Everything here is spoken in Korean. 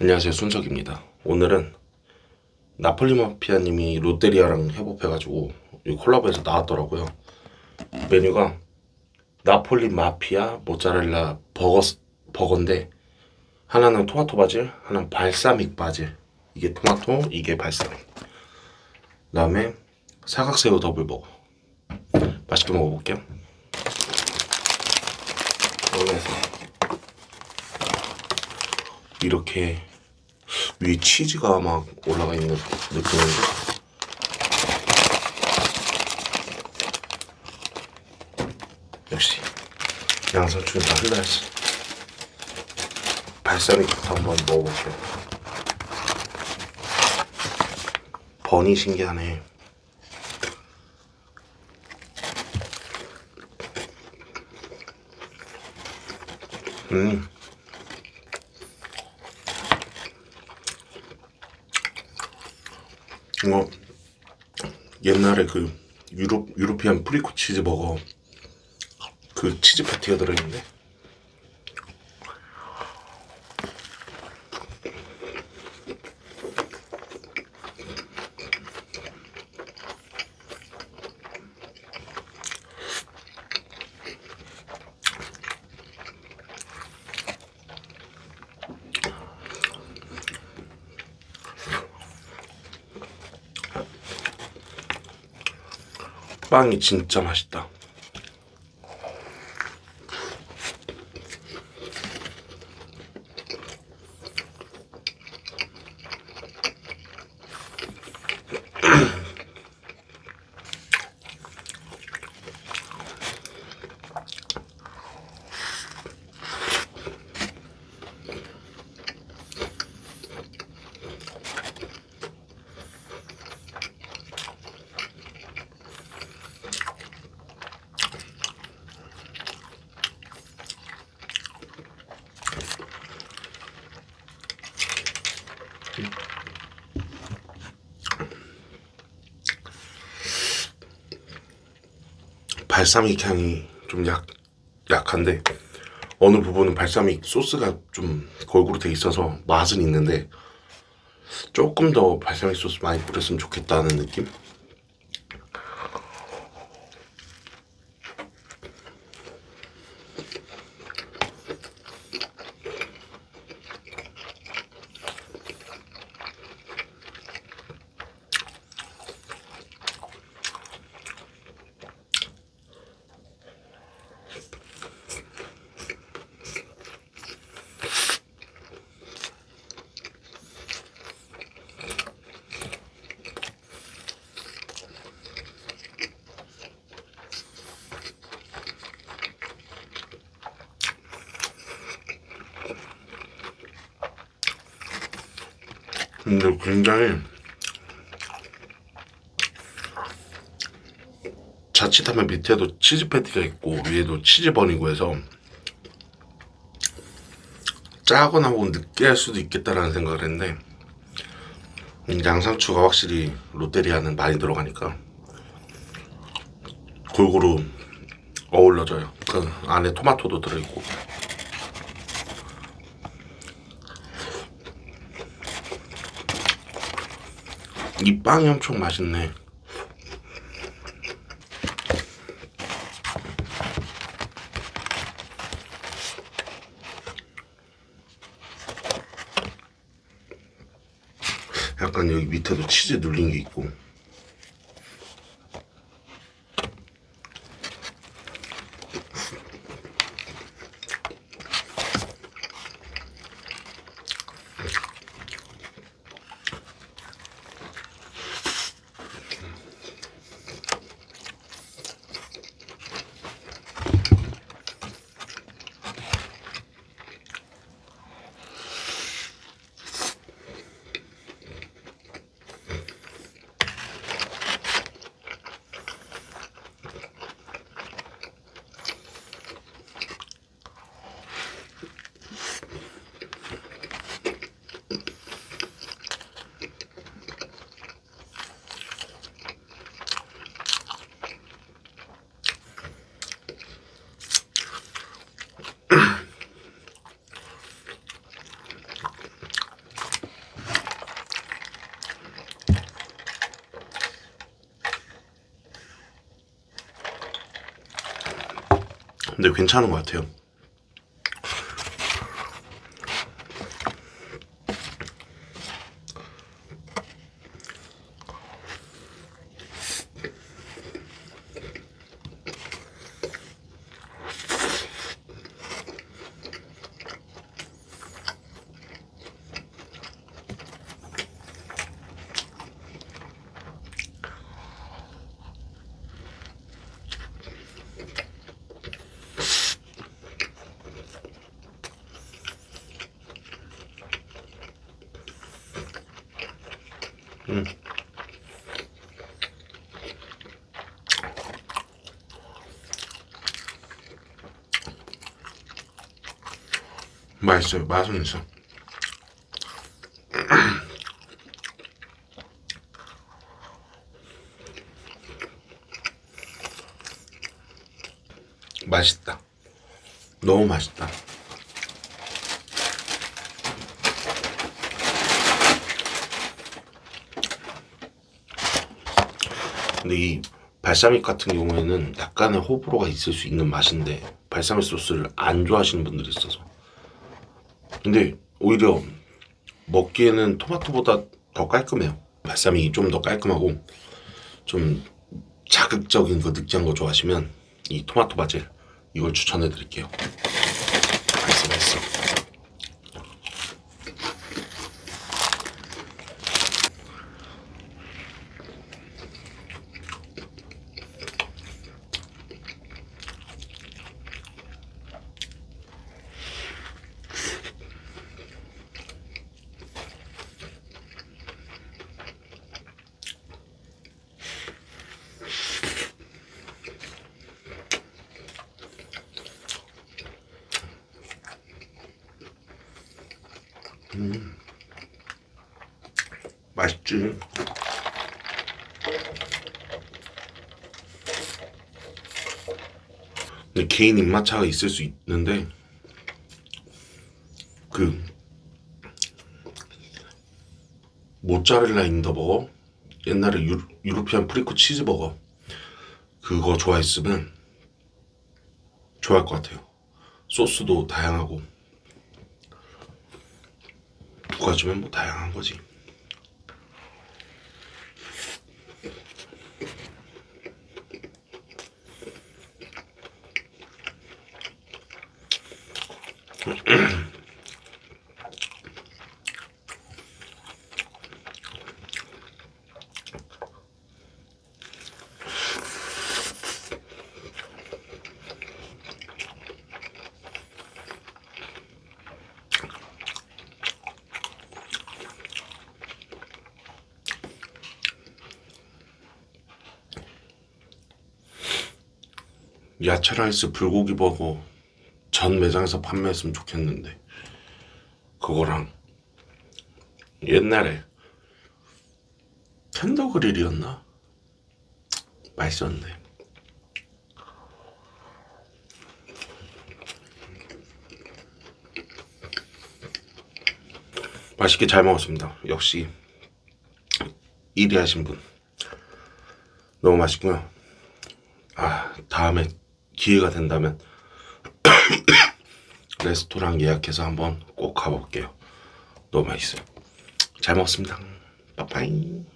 안녕하세요 순석입니다. 오늘은 나폴리 마피아님이 롯데리아랑 협업해가지고 이 콜라보에서 나왔더라고요. 메뉴가 나폴리 마피아 모짜렐라 버거 버거인데 하나는 토마토 바질, 하나는 발사믹 바질. 이게 토마토, 이게 발사믹. 그 다음에 사각새우 더블 버거. 맛있게 먹어볼게요. 그러면서 이렇게 위에 치즈가 막 올라가 있는 느낌인데 역시 양상추는 다 흘러야지. 발사믹부터 한번 먹어볼게요. 버니 신기하네. 음 이거 옛날에 그 유로 유로피안 프리코 치즈 버거 그 치즈 패티가 들어있는데 빵이 진짜 맛있다. 발사믹 향이 좀 약, 약한데 어느 부분은 발사믹 소스가 좀 골고루 돼 있어서 맛은 있는데 조금 더 발사믹 소스 많이 뿌렸으면 좋겠다는 느낌? 근데 굉장히 자칫하면 밑에도 치즈 패티가 있고 위에도 치즈 버니고 해서 짜거나 혹은 느끼할 수도 있겠다라는 생각을 했는데 음, 양상추가 확실히 롯데리아는 많이 들어가니까 골고루 어울러져요. 그 안에 토마토도 들어있고 이 빵이 엄청 맛있네. 약간 여기 밑에도 치즈 눌린 게 있고. 근데 괜찮은 것 같아요. 맛있어요. 맛은 있어. 맛있다. 너무 맛있다. 근데 이 발사믹 같은 경우에는 약간의 호불호가 있을 수 있는 맛인데 발사믹 소스를 안 좋아하시는 분들이 있어서 근데 오히려 먹기에는 토마토보다 더 깔끔해요. 발사믹이 좀 더 깔끔하고 좀 자극적인 그 느끼한 거 좋아하시면 이 토마토 바질 이걸 추천해 드릴게요. 맛있어 맛있어. 맛있지. 근데 개인 입맛차가 있을 수 있는데 그 모짜렐라 인더버거 옛날에 유, 유로피안 프리코 치즈버거 그거 좋아했으면 좋아할 것 같아요. 소스도 다양하고 두 가지면 뭐 다양한 거지. 야채 라이스 불고기 버거 전 매장에서 판매했으면 좋겠는데 그거랑 옛날에 텐더 그릴이었나? 맛있었는데. 맛있게 잘 먹었습니다. 역시 1위 하신 분. 너무 맛있고요. 아 다음에 기회가 된다면 레스토랑 예약해서 한번 꼭 가볼게요. 너무 맛있어요. 잘 먹었습니다. 빠빠이.